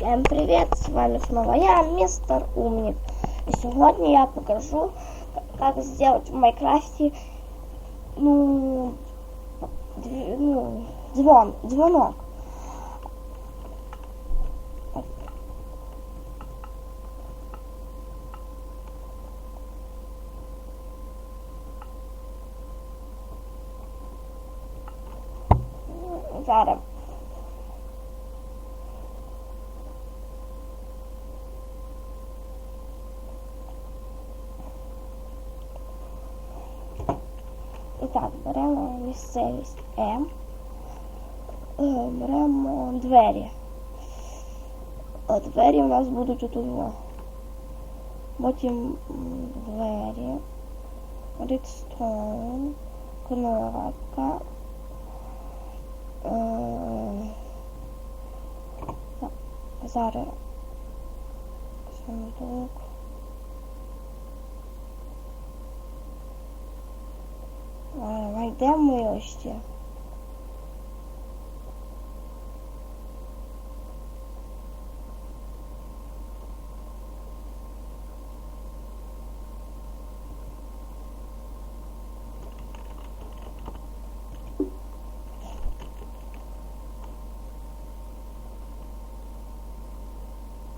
Всем привет, с вами снова я, мистер Умник. И сегодня я покажу, как сделать в Майнкрафте, ну, ну, звон, звонок. Зараз. Так, беремо місцевість М. Е, Беремо двері. А двері у нас будуть тут. во. Потім двері. Redstone. Кнопка. Е, Зараз. Сундук. Його ще.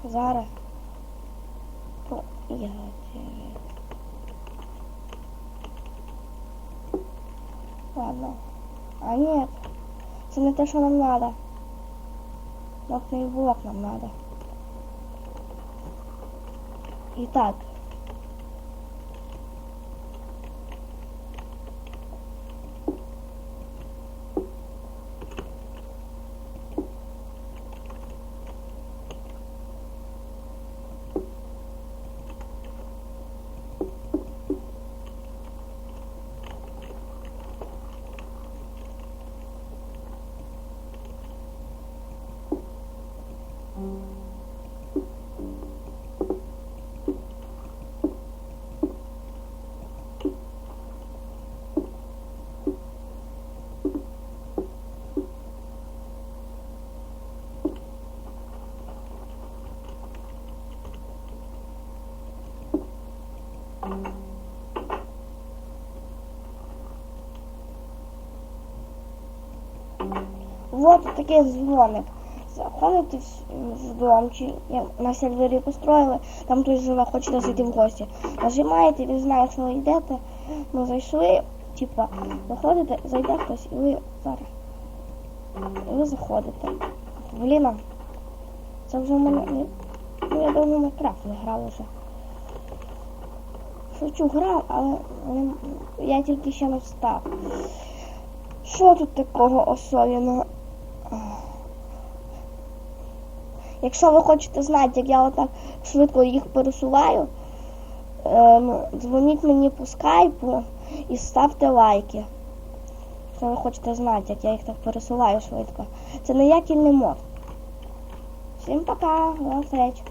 Зараз. Поїхати. Ладно. А нет. Это не то, что нам надо. Блокный блок нам надо. Итак. Вот такий дзвоник. Заходите в, дом, чи на сервері построїли, там хтось живе, хочете зайти в гості. Нажимаєте, він знає, що ви йдете. Ми зайшли, типа, заходите, зайде хтось, і ви зараз. І ви заходите. Блін, це вже мене. Ну, я давно Майнкрафт не грав уже. Шучу, грав, але я тільки ще не встав. Що тут такого особливого? Якщо ви хочете знати, як я отак швидко їх пересуваю, е, ну, дзвоніть мені по скайпу і ставте лайки. Якщо ви хочете знати, як я їх так пересуваю швидко. Це ніякий не мод. Всім пока, до зустрічі.